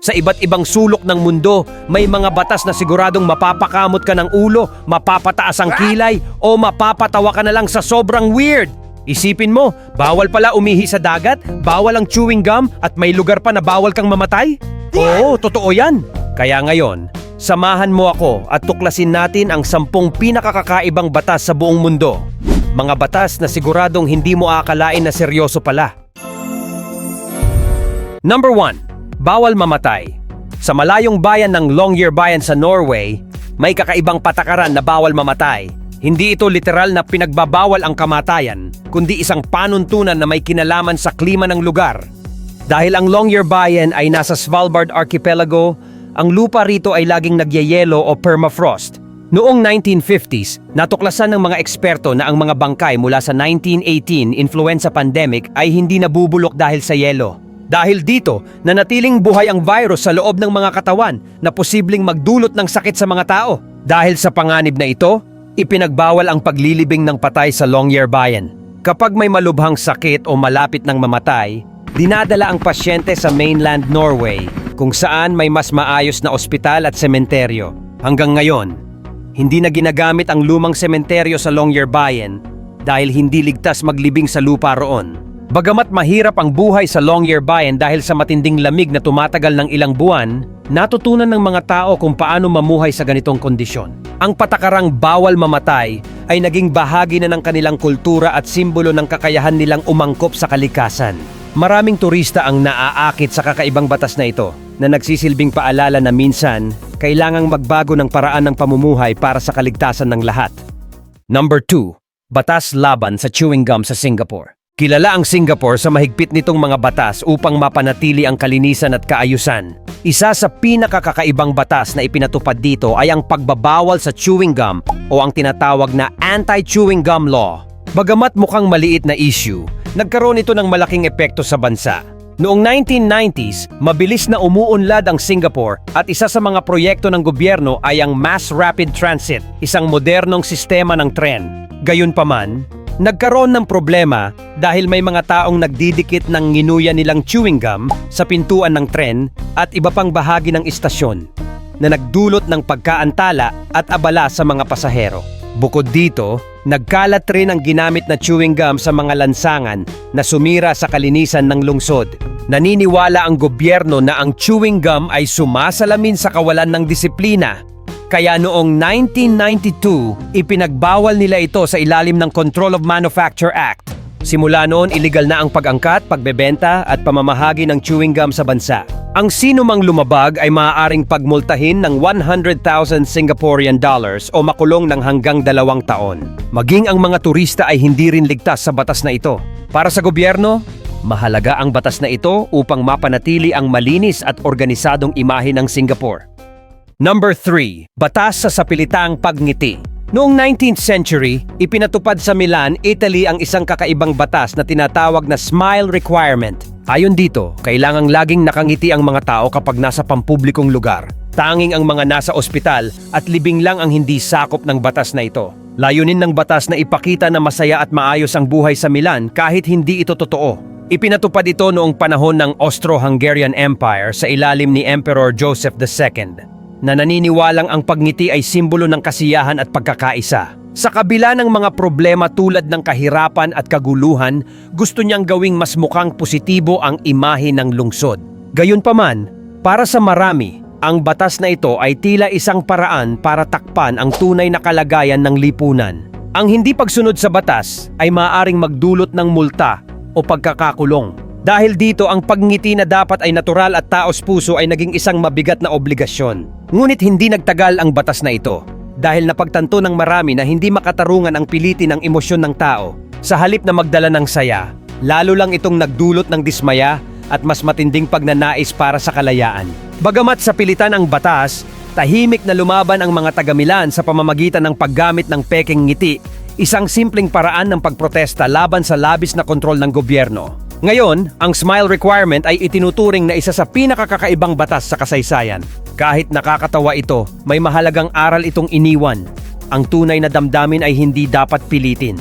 Sa iba't ibang sulok ng mundo, may mga batas na siguradong mapapakamot ka ng ulo, mapapataas ang kilay, o mapapatawa ka na lang sa sobrang weird. Isipin mo, bawal pala umihi sa dagat, bawal ang chewing gum, at may lugar pa na bawal kang mamatay? Oo, totoo yan. Kaya ngayon, samahan mo ako at tuklasin natin ang sampung pinakakakaibang batas sa buong mundo. Mga batas na siguradong hindi mo akalain na seryoso pala. Number 1. Bawal mamatay. Sa malayong bayan ng Longyearbyen sa Norway, may kakaibang patakaran na bawal mamatay. Hindi ito literal na pinagbabawal ang kamatayan, kundi isang panuntunan na may kinalaman sa klima ng lugar. Dahil ang Longyearbyen ay nasa Svalbard Archipelago, ang lupa rito ay laging nagyayelo o permafrost. Noong 1950s, natuklasan ng mga eksperto na ang mga bangkay mula sa 1918 influenza pandemic ay hindi nabubulok dahil sa yelo. Dahil dito, nanatiling buhay ang virus sa loob ng mga katawan na posibleng magdulot ng sakit sa mga tao. Dahil sa panganib na ito, ipinagbawal ang paglilibing ng patay sa Longyearbyen. Kapag may malubhang sakit o malapit ng mamatay, dinadala ang pasyente sa mainland Norway kung saan may mas maayos na ospital at sementeryo. Hanggang ngayon, hindi na ginagamit ang lumang sementeryo sa Longyearbyen dahil hindi ligtas maglibing sa lupa roon. Bagamat mahirap ang buhay sa Longyearbyen dahil sa matinding lamig na tumatagal ng ilang buwan, natutunan ng mga tao kung paano mamuhay sa ganitong kondisyon. Ang patakarang bawal mamatay ay naging bahagi na ng kanilang kultura at simbolo ng kakayahan nilang umangkop sa kalikasan. Maraming turista ang naaakit sa kakaibang batas na ito na nagsisilbing paalala na minsan kailangang magbago ng paraan ng pamumuhay para sa kaligtasan ng lahat. Number 2. Batas laban sa chewing gum sa Singapore. Kilala ang Singapore sa mahigpit nitong mga batas upang mapanatili ang kalinisan at kaayusan. Isa sa pinakakakaibang batas na ipinatupad dito ay ang pagbabawal sa chewing gum o ang tinatawag na anti-chewing gum law. Bagamat mukhang maliit na issue, nagkaroon ito ng malaking epekto sa bansa. Noong 1990s, mabilis na umuunlad ang Singapore at isa sa mga proyekto ng gobyerno ay ang Mass Rapid Transit, isang modernong sistema ng tren. Gayunpaman, nagkaroon ng problema dahil may mga taong nagdidikit ng nginuya nilang chewing gum sa pintuan ng tren at iba pang bahagi ng istasyon na nagdulot ng pagkaantala at abala sa mga pasahero. Bukod dito, nagkalat rin ang ginamit na chewing gum sa mga lansangan na sumira sa kalinisan ng lungsod. Naniniwala ang gobyerno na ang chewing gum ay sumasalamin sa kawalan ng disiplina. Kaya noong 1992, ipinagbawal nila ito sa ilalim ng Control of Manufacture Act. Simula noon, illegal na ang pag-angkat, pagbebenta at pamamahagi ng chewing gum sa bansa. Ang sino mang lumabag ay maaaring pagmultahin ng 100,000 Singaporean dollars o makulong ng hanggang dalawang taon. Maging ang mga turista ay hindi rin ligtas sa batas na ito. Para sa gobyerno, mahalaga ang batas na ito upang mapanatili ang malinis at organisadong imahe ng Singapore. Number 3. Batas sa sapilitang pagngiti. Noong 19th century, ipinatupad sa Milan, Italy ang isang kakaibang batas na tinatawag na smile requirement. Ayon dito, kailangang laging nakangiti ang mga tao kapag nasa pampublikong lugar. Tanging ang mga nasa ospital at libing lang ang hindi sakop ng batas na ito. Layunin ng batas na ipakita na masaya at maayos ang buhay sa Milan kahit hindi ito totoo. Ipinatupad ito noong panahon ng Austro-Hungarian Empire sa ilalim ni Emperor Joseph II na naniniwalang ang pagngiti ay simbolo ng kasiyahan at pagkakaisa. Sa kabila ng mga problema tulad ng kahirapan at kaguluhan, gusto niyang gawing mas mukhang positibo ang imahe ng lungsod. Gayunpaman, para sa marami, ang batas na ito ay tila isang paraan para takpan ang tunay na kalagayan ng lipunan. Ang hindi pagsunod sa batas ay maaaring magdulot ng multa o pagkakakulong. Dahil dito ang pagngiti na dapat ay natural at taos puso ay naging isang mabigat na obligasyon. Ngunit hindi nagtagal ang batas na ito dahil napagtanto ng marami na hindi makatarungan ang pilitin ng emosyon ng tao. Sa halip na magdala ng saya, lalo lang itong nagdulot ng dismaya at mas matinding pagnanais para sa kalayaan. Bagamat sa pilitan ang batas, tahimik na lumaban ang mga taga-Milan sa pamamagitan ng paggamit ng peking ngiti, isang simpleng paraan ng pagprotesta laban sa labis na kontrol ng gobyerno. Ngayon, ang smile requirement ay itinuturing na isa sa pinakakakaibang batas sa kasaysayan. Kahit nakakatawa ito, may mahalagang aral itong iniwan. Ang tunay na damdamin ay hindi dapat pilitin.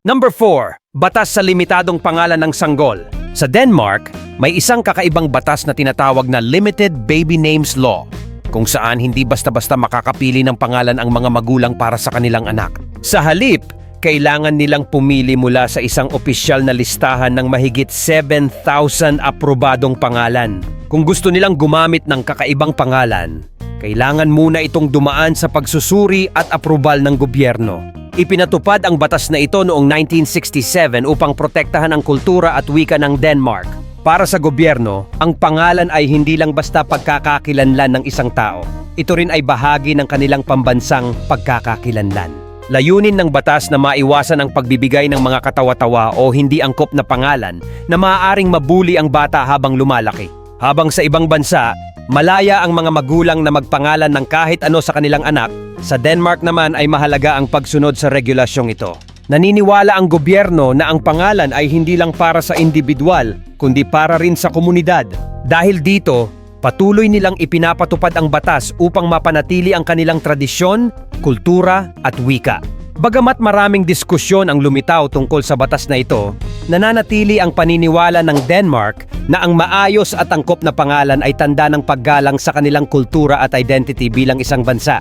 Number 4. Batas sa limitadong pangalan ng sanggol. Sa Denmark, may isang kakaibang batas na tinatawag na Limited Baby Names Law, kung saan hindi basta-basta makakapili ng pangalan ang mga magulang para sa kanilang anak. Sa halip, kailangan nilang pumili mula sa isang opisyal na listahan ng mahigit 7,000 aprobadong pangalan. Kung gusto nilang gumamit ng kakaibang pangalan, kailangan muna itong dumaan sa pagsusuri at aprobal ng gobyerno. Ipinatupad ang batas na ito noong 1967 upang protektahan ang kultura at wika ng Denmark. Para sa gobyerno, ang pangalan ay hindi lang basta pagkakakilanlan ng isang tao. Ito rin ay bahagi ng kanilang pambansang pagkakakilanlan. Layunin ng batas na maiwasan ang pagbibigay ng mga katawa-tawa o hindi angkop na pangalan na maaaring mabuli ang bata habang lumalaki. Habang sa ibang bansa, malaya ang mga magulang na magpangalan ng kahit ano sa kanilang anak, sa Denmark naman ay mahalaga ang pagsunod sa regulasyong ito. Naniniwala ang gobyerno na ang pangalan ay hindi lang para sa individual, kundi para rin sa komunidad. Dahil dito, patuloy nilang ipinapatupad ang batas upang mapanatili ang kanilang tradisyon, kultura at wika. Bagamat maraming diskusyon ang lumitaw tungkol sa batas na ito, nananatili ang paniniwala ng Denmark na ang maayos at angkop na pangalan ay tanda ng paggalang sa kanilang kultura at identity bilang isang bansa.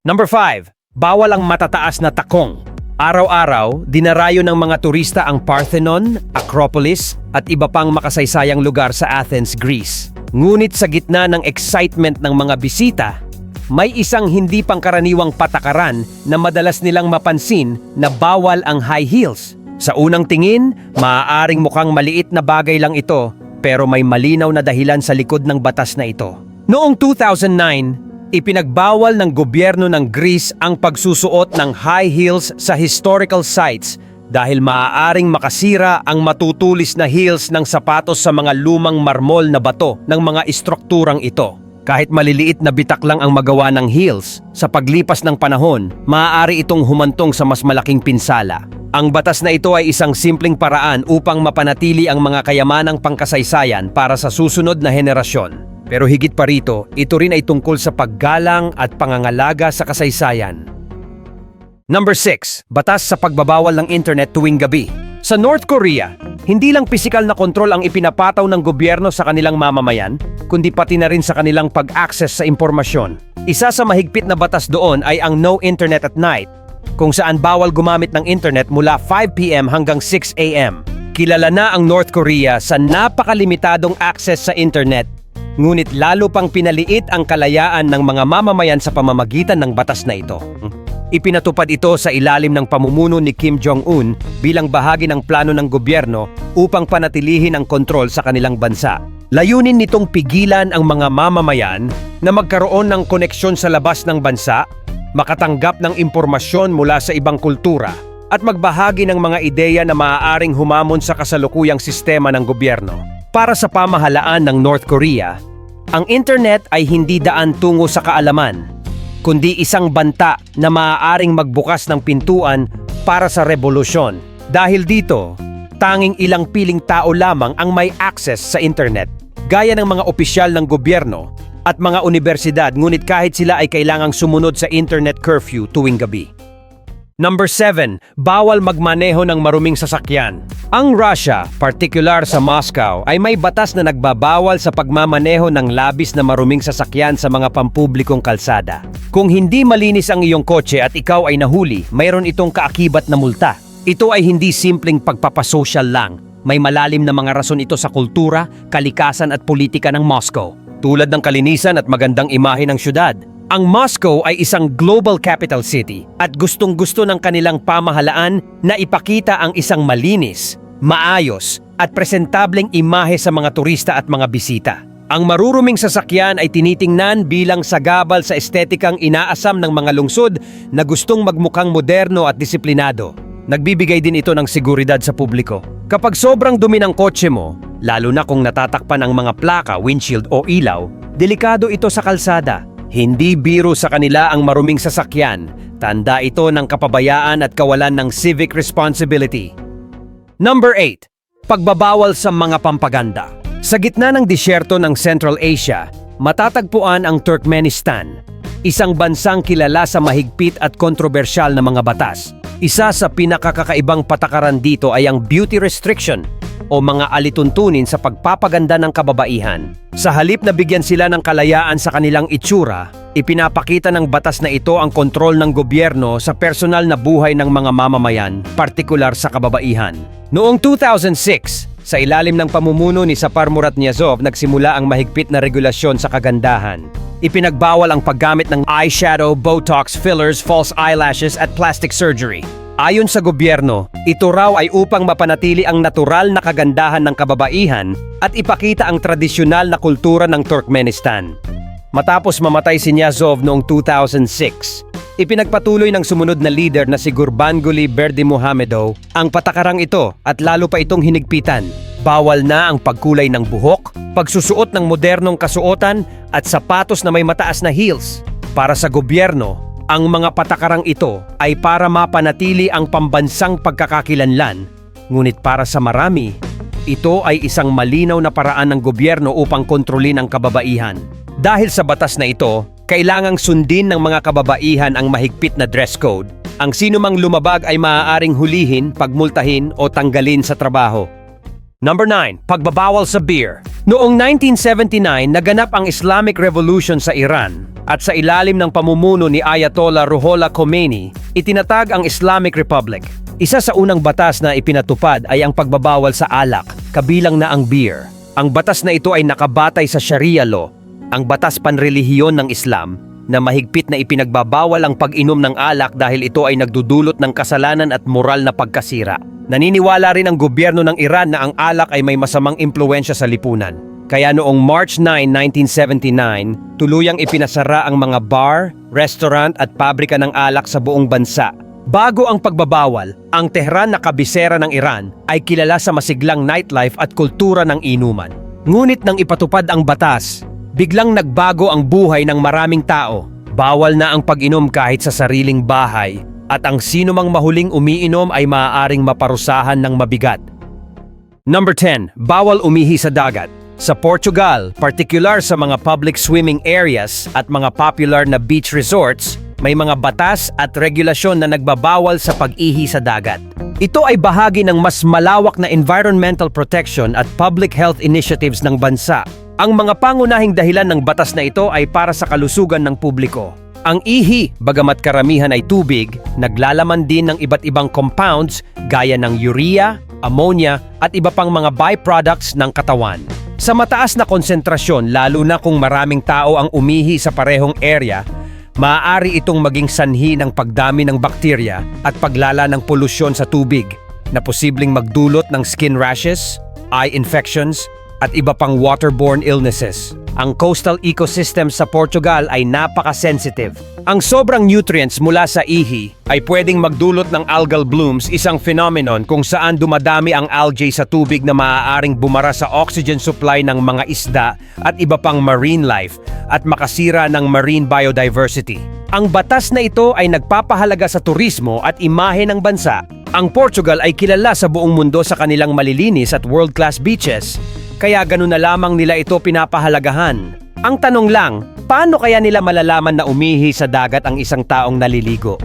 Number 5. Bawal ang matataas na takong. Araw-araw, dinarayo ng mga turista ang Parthenon, Acropolis at iba pang makasaysayang lugar sa Athens, Greece. Ngunit sa gitna ng excitement ng mga bisita, may isang hindi pangkaraniwang patakaran na madalas nilang mapansin na bawal ang high heels. Sa unang tingin, maaaring mukhang maliit na bagay lang ito, pero may malinaw na dahilan sa likod ng batas na ito. Noong 2009, ipinagbawal ng gobyerno ng Greece ang pagsusuot ng high heels sa historical sites dahil maaaring makasira ang matutulis na heels ng sapatos sa mga lumang marmol na bato ng mga istrukturang ito. Kahit maliliit na bitak lang ang magawa ng heels, sa paglipas ng panahon, maaari itong humantong sa mas malaking pinsala. Ang batas na ito ay isang simpleng paraan upang mapanatili ang mga kayamanang pangkasaysayan para sa susunod na henerasyon. Pero higit pa rito, ito rin ay tungkol sa paggalang at pangangalaga sa kasaysayan. Number 6. Batas sa pagbabawal ng internet tuwing gabi. Sa North Korea, hindi lang pisikal na kontrol ang ipinapataw ng gobyerno sa kanilang mamamayan, kundi pati na rin sa kanilang pag-access sa impormasyon. Isa sa mahigpit na batas doon ay ang No Internet at Night, kung saan bawal gumamit ng internet mula 5pm hanggang 6am. Kilala na ang North Korea sa napakalimitadong access sa internet, ngunit lalo pang pinaliit ang kalayaan ng mga mamamayan sa pamamagitan ng batas na ito. Ipinatupad ito sa ilalim ng pamumuno ni Kim Jong-un bilang bahagi ng plano ng gobyerno upang panatilihin ang kontrol sa kanilang bansa. Layunin nitong pigilan ang mga mamamayan na magkaroon ng koneksyon sa labas ng bansa, makatanggap ng impormasyon mula sa ibang kultura, at magbahagi ng mga ideya na maaaring humamon sa kasalukuyang sistema ng gobyerno. Para sa pamahalaan ng North Korea, ang internet ay hindi daan tungo sa kaalaman, kundi isang banta na maaaring magbukas ng pintuan para sa revolusyon. Dahil dito, tanging ilang piling tao lamang ang may access sa internet, gaya ng mga opisyal ng gobyerno at mga universidad ngunit kahit sila ay kailangang sumunod sa internet curfew tuwing gabi. Number 7. Bawal magmaneho ng maruming sasakyan. Ang Russia, particular sa Moscow, ay may batas na nagbabawal sa pagmamaneho ng labis na maruming sasakyan sa mga pampublikong kalsada. Kung hindi malinis ang iyong kotse at ikaw ay nahuli, mayroon itong kaakibat na multa. Ito ay hindi simpleng pagpapasosyal lang. May malalim na mga rason ito sa kultura, kalikasan at politika ng Moscow. Tulad ng kalinisan at magandang imahe ng syudad, ang Moscow ay isang global capital city at gustong-gusto ng kanilang pamahalaan na ipakita ang isang malinis, maayos at presentableng imahe sa mga turista at mga bisita. Ang maruruming sasakyan ay tinitingnan bilang sagabal sa estetikang inaasam ng mga lungsod na gustong magmukhang moderno at disiplinado. Nagbibigay din ito ng seguridad sa publiko. Kapag sobrang dumi ng kotse mo, lalo na kung natatakpan ang mga plaka, windshield o ilaw, delikado ito sa kalsada hindi biro sa kanila ang maruming sasakyan. Tanda ito ng kapabayaan at kawalan ng civic responsibility. Number 8. Pagbabawal sa mga pampaganda. Sa gitna ng disyerto ng Central Asia, matatagpuan ang Turkmenistan, isang bansang kilala sa mahigpit at kontrobersyal na mga batas. Isa sa pinakakakaibang patakaran dito ay ang beauty restriction o mga alituntunin sa pagpapaganda ng kababaihan. Sa halip na bigyan sila ng kalayaan sa kanilang itsura, ipinapakita ng batas na ito ang kontrol ng gobyerno sa personal na buhay ng mga mamamayan, partikular sa kababaihan. Noong 2006, sa ilalim ng pamumuno ni Sapar Muratniazov, nagsimula ang mahigpit na regulasyon sa kagandahan. Ipinagbawal ang paggamit ng eyeshadow, botox, fillers, false eyelashes at plastic surgery. Ayon sa gobyerno, ito raw ay upang mapanatili ang natural na kagandahan ng kababaihan at ipakita ang tradisyonal na kultura ng Turkmenistan. Matapos mamatay si Niazov noong 2006, ipinagpatuloy ng sumunod na leader na si Gurbanguly Berdimuhamedov ang patakarang ito at lalo pa itong hinigpitan. Bawal na ang pagkulay ng buhok, pagsusuot ng modernong kasuotan at sapatos na may mataas na heels. Para sa gobyerno, ang mga patakarang ito ay para mapanatili ang pambansang pagkakakilanlan, ngunit para sa marami, ito ay isang malinaw na paraan ng gobyerno upang kontrolin ang kababaihan. Dahil sa batas na ito, kailangang sundin ng mga kababaihan ang mahigpit na dress code. Ang sinumang lumabag ay maaaring hulihin, pagmultahin o tanggalin sa trabaho. Number 9. Pagbabawal sa beer. Noong 1979, naganap ang Islamic Revolution sa Iran at sa ilalim ng pamumuno ni Ayatollah Ruhollah Khomeini, itinatag ang Islamic Republic. Isa sa unang batas na ipinatupad ay ang pagbabawal sa alak, kabilang na ang beer. Ang batas na ito ay nakabatay sa Sharia law, ang batas panrelihiyon ng Islam, na mahigpit na ipinagbabawal ang pag-inom ng alak dahil ito ay nagdudulot ng kasalanan at moral na pagkasira. Naniniwala rin ang gobyerno ng Iran na ang alak ay may masamang impluensya sa lipunan. Kaya noong March 9, 1979, tuluyang ipinasara ang mga bar, restaurant at pabrika ng alak sa buong bansa. Bago ang pagbabawal, ang Tehran na kabisera ng Iran ay kilala sa masiglang nightlife at kultura ng inuman. Ngunit nang ipatupad ang batas, biglang nagbago ang buhay ng maraming tao. Bawal na ang pag-inom kahit sa sariling bahay at ang sino mang mahuling umiinom ay maaaring maparusahan ng mabigat. Number 10. Bawal umihi sa dagat. Sa Portugal, particular sa mga public swimming areas at mga popular na beach resorts, may mga batas at regulasyon na nagbabawal sa pag-ihi sa dagat. Ito ay bahagi ng mas malawak na environmental protection at public health initiatives ng bansa. Ang mga pangunahing dahilan ng batas na ito ay para sa kalusugan ng publiko. Ang ihi, bagamat karamihan ay tubig, naglalaman din ng iba't ibang compounds gaya ng urea, ammonia at iba pang mga byproducts ng katawan. Sa mataas na konsentrasyon, lalo na kung maraming tao ang umihi sa parehong area, maaari itong maging sanhi ng pagdami ng bakterya at paglala ng polusyon sa tubig na posibleng magdulot ng skin rashes, eye infections, at iba pang waterborne illnesses. Ang coastal ecosystem sa Portugal ay napaka-sensitive. Ang sobrang nutrients mula sa ihi ay pwedeng magdulot ng algal blooms, isang phenomenon kung saan dumadami ang algae sa tubig na maaaring bumara sa oxygen supply ng mga isda at iba pang marine life at makasira ng marine biodiversity. Ang batas na ito ay nagpapahalaga sa turismo at imahe ng bansa. Ang Portugal ay kilala sa buong mundo sa kanilang malilinis at world-class beaches kaya ganun na lamang nila ito pinapahalagahan. Ang tanong lang, paano kaya nila malalaman na umihi sa dagat ang isang taong naliligo?